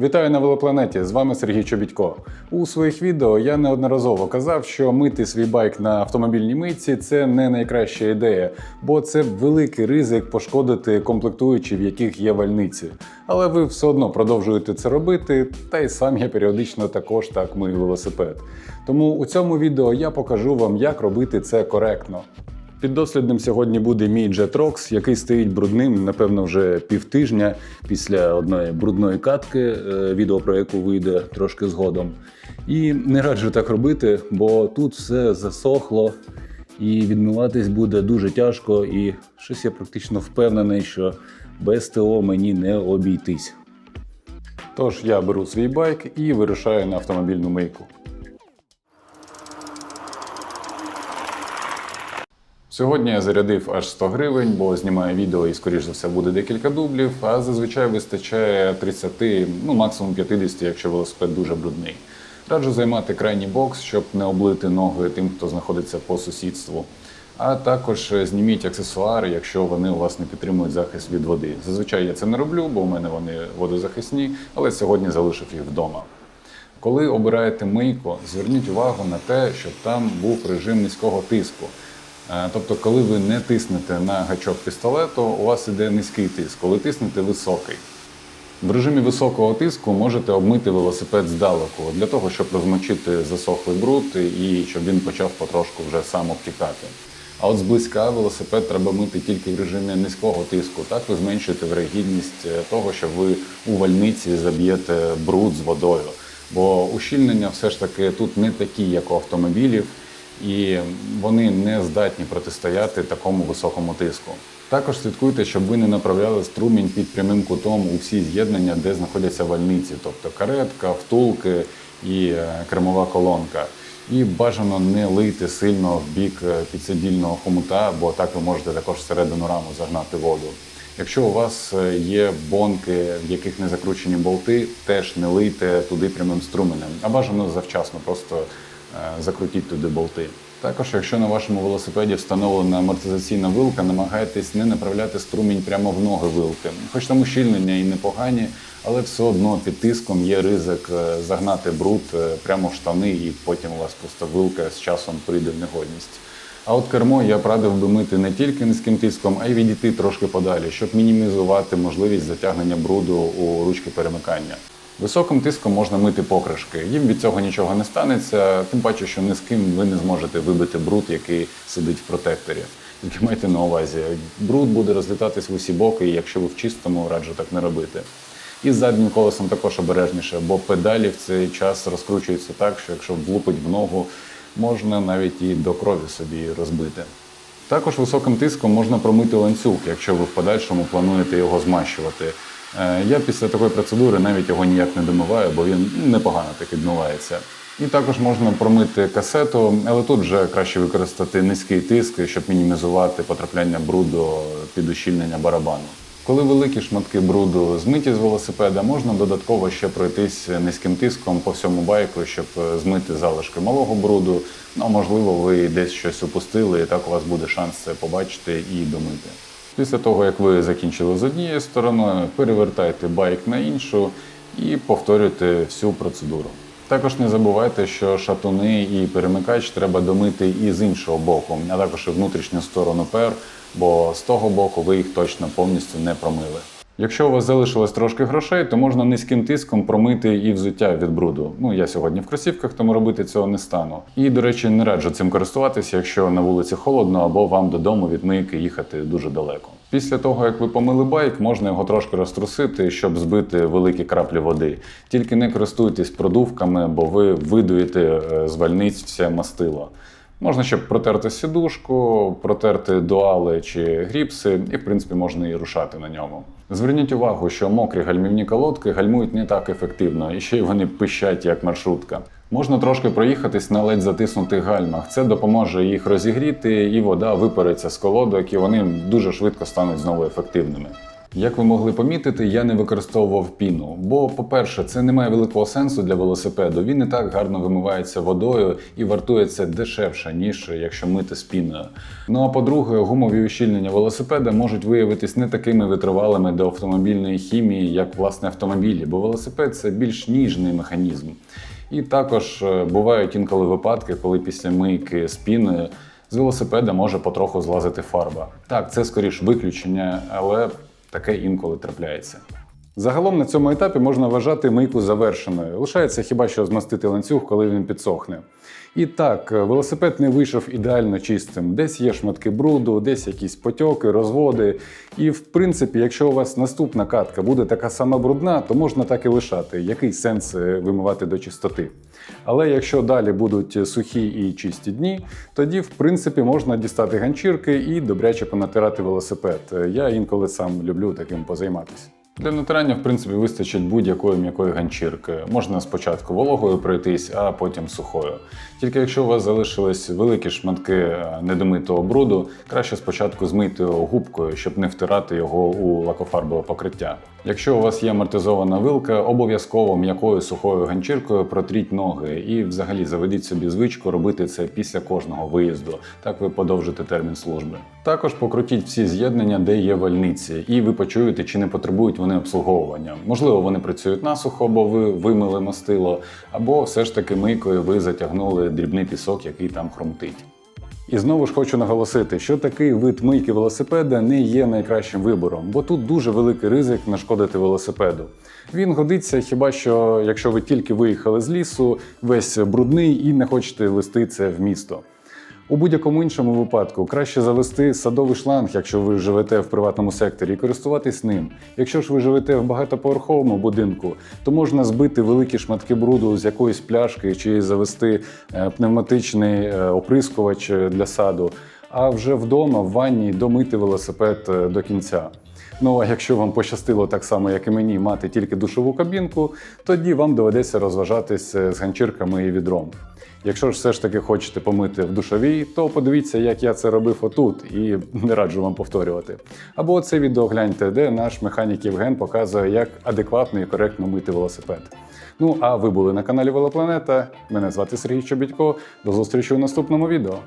Вітаю на велопланеті! З вами Сергій Чобітько. У своїх відео я неодноразово казав, що мити свій байк на автомобільній митці це не найкраща ідея, бо це великий ризик пошкодити комплектуючі, в яких є вальниці. Але ви все одно продовжуєте це робити, та й сам я періодично також так мию велосипед. Тому у цьому відео я покажу вам, як робити це коректно. Піддослідним сьогодні буде мій Jetrox, який стоїть брудним, напевно, вже півтижня після одної брудної катки, е, відео про яку вийде трошки згодом. І не раджу так робити, бо тут все засохло і відмиватись буде дуже тяжко. І щось я практично впевнений, що без ТО мені не обійтись. Тож я беру свій байк і вирушаю на автомобільну мийку. Сьогодні я зарядив аж 100 гривень, бо знімаю відео і, скоріш за все, буде декілька дублів, а зазвичай вистачає 30, ну максимум 50, якщо велосипед дуже брудний. Раджу займати крайній бокс, щоб не облити ноги тим, хто знаходиться по сусідству. А також е, зніміть аксесуари, якщо вони у вас не підтримують захист від води. Зазвичай я це не роблю, бо у мене вони водозахисні, але сьогодні залишив їх вдома. Коли обираєте мийку, зверніть увагу на те, щоб там був режим низького тиску. Е, Тобто, коли ви не тиснете на гачок пістолету, у вас іде низький тиск, коли тиснете високий. В режимі високого тиску можете обмити велосипед здалеку для того, щоб розмочити засохлий бруд і щоб він почав потрошку вже сам обтікати. А от зблизька велосипед треба мити тільки в режимі низького тиску. Так ви зменшуєте вирогідність е, того, що ви у вальниці заб'єте бруд з водою. Бо ущільнення все ж таки тут не такі, як у автомобілів, і вони не здатні протистояти такому високому тиску. Також слідкуйте, щоб ви не направляли струмінь під прямим кутом у всі з'єднання, де знаходяться вальниці, тобто каретка, втулки і е, кермова колонка. І бажано не лийте сильно в бік е, підсидільного хомута, бо так ви можете також всередину раму загнати воду. Якщо у вас е, є бонки, в яких не закручені болти, теж не лийте туди прямим струменем, а бажано завчасно просто закрутіть туди болти. Також, якщо на вашому велосипеді встановлена амортизаційна вилка, намагайтесь не направляти струмінь прямо в ноги вилки. Хоч там ущільнення і непогані, але все одно під тиском є ризик е, загнати бруд е, прямо в штани, і потім у вас просто вилка з часом прийде в негодність. А от кермо я б би мити не тільки низьким тиском, а й відійти трошки подалі, щоб мінімізувати можливість затягнення бруду у ручки перемикання. Високим тиском можна мити покришки. Їм від цього нічого не станеться, тим паче, що низьким ви не зможете вибити бруд, який сидить в протекторі. Тільки майте на увазі, бруд буде розлітатись в усі боки, і якщо ви в чистому, раджу так не робити. І з заднім колесом також обережніше, бо педалі в цей час розкручуються так, що якщо влупить в ногу, можна навіть і до крові собі розбити. Також високим тиском можна промити ланцюг, якщо ви в подальшому плануєте його змащувати. Е, Я після такої процедури навіть його ніяк не домиваю, бо він непогано так відмивається. І також можна промити касету, але тут вже краще використати низький тиск, щоб мінімізувати потрапляння бруду під ущільнення барабану. Коли великі шматки бруду змиті з велосипеда, можна додатково ще пройтись низьким тиском по всьому байку, щоб е, змити залишки малого бруду. Ну, можливо, ви десь щось упустили, і так у вас буде шанс це побачити і домити. Після того, як ви закінчили з однією стороною, перевертайте байк на іншу і повторюйте всю процедуру. Також не забувайте, що шатуни і перемикач треба домити і з іншого боку, а також і внутрішню сторону пер, бо з того боку ви їх точно повністю не промили. Якщо у вас залишилось трошки грошей, то можна низьким тиском промити і взуття від бруду. Ну я сьогодні в кросівках, тому робити цього не стану. І, до речі, не раджу цим користуватися, якщо на вулиці холодно або вам додому від мийки їхати дуже далеко. Після того, як ви помили байк, можна його трошки розтрусити, щоб збити великі краплі води. Тільки не користуйтесь продувками, бо ви видуєте е, з вальниць все мастило. Можна ще протерти сідушку, протерти дуали чи гріпси, і в принципі можна і рушати на ньому. Зверніть увагу, що мокрі гальмівні колодки гальмують не так ефективно, і ще й вони пищать як маршрутка. Можна трошки проїхатись на ледь затиснутих гальмах. Це допоможе їх розігріти, і вода випариться з колодок, і вони дуже швидко стануть знову ефективними. Як ви могли помітити, я не використовував піну, бо, по-перше, це не має великого сенсу для велосипеду. Він і так гарно вимивається водою і вартується дешевше, ніж якщо мити з піною. Ну а по-друге, гумові ущільнення велосипеда можуть виявитись не такими витривалими до автомобільної хімії, як власне автомобілі, бо велосипед це більш ніжний механізм. І також е, бувають інколи випадки, коли після мийки з піною з велосипеда може потроху злазити фарба. Так, це скоріш виключення, але таке інколи трапляється. Загалом на цьому етапі можна вважати мийку завершеною. Лишається хіба що змастити ланцюг, коли він підсохне. І так, велосипед не вийшов ідеально чистим. Десь є шматки бруду, десь якісь потьоки, розводи. І в принципі, якщо у вас наступна катка буде така сама брудна, то можна так і лишати. Який сенс е, вимивати до чистоти? Але якщо далі будуть сухі і чисті дні, тоді в принципі можна дістати ганчірки і добряче понатирати велосипед. Я інколи сам люблю таким позайматися. Для натирання, в принципі, вистачить будь-якої м'якої ганчірки. Можна спочатку вологою пройтись, а потім сухою. Тільки якщо у вас залишились великі шматки е, недомитого бруду, краще спочатку змийте його губкою, щоб не втирати його у лакофарбове покриття. Якщо у вас є амортизована вилка, обов'язково м'якою сухою ганчіркою протріть ноги і взагалі заведіть собі звичку робити це після кожного виїзду. Так ви подовжите термін служби. Також покрутіть всі з'єднання, де є вальниці, і ви почуєте, чи не потребують вони обслуговування. Можливо, вони працюють насухо, бо ви вимили мастило, або все ж таки мийкою ви затягнули дрібний пісок, який там хромтить. І знову ж хочу наголосити, що такий вид мийки велосипеда не є найкращим вибором, бо тут дуже великий ризик нашкодити велосипеду. Він годиться хіба що, якщо ви тільки виїхали з лісу, весь брудний і не хочете вести це в місто. У будь-якому іншому випадку краще завести садовий шланг, якщо ви живете в приватному секторі, і користуватись ним. Якщо ж ви живете в багатоповерховому будинку, то можна збити великі шматки бруду з якоїсь пляшки чи завести е, пневматичний е, оприскувач для саду. А вже вдома в ванні домити велосипед е, до кінця. Ну а якщо вам пощастило так само, як і мені, мати тільки душову кабінку, тоді вам доведеться розважатись з ганчірками і відром. Якщо ж все ж таки хочете помити в душовій, то подивіться, як я це робив отут, і не раджу вам повторювати. Або це відео гляньте, де наш механік Євген показує, як адекватно і коректно мити велосипед. Ну а ви були на каналі Велопланета. Мене звати Сергій Чобітько. До зустрічі у наступному відео.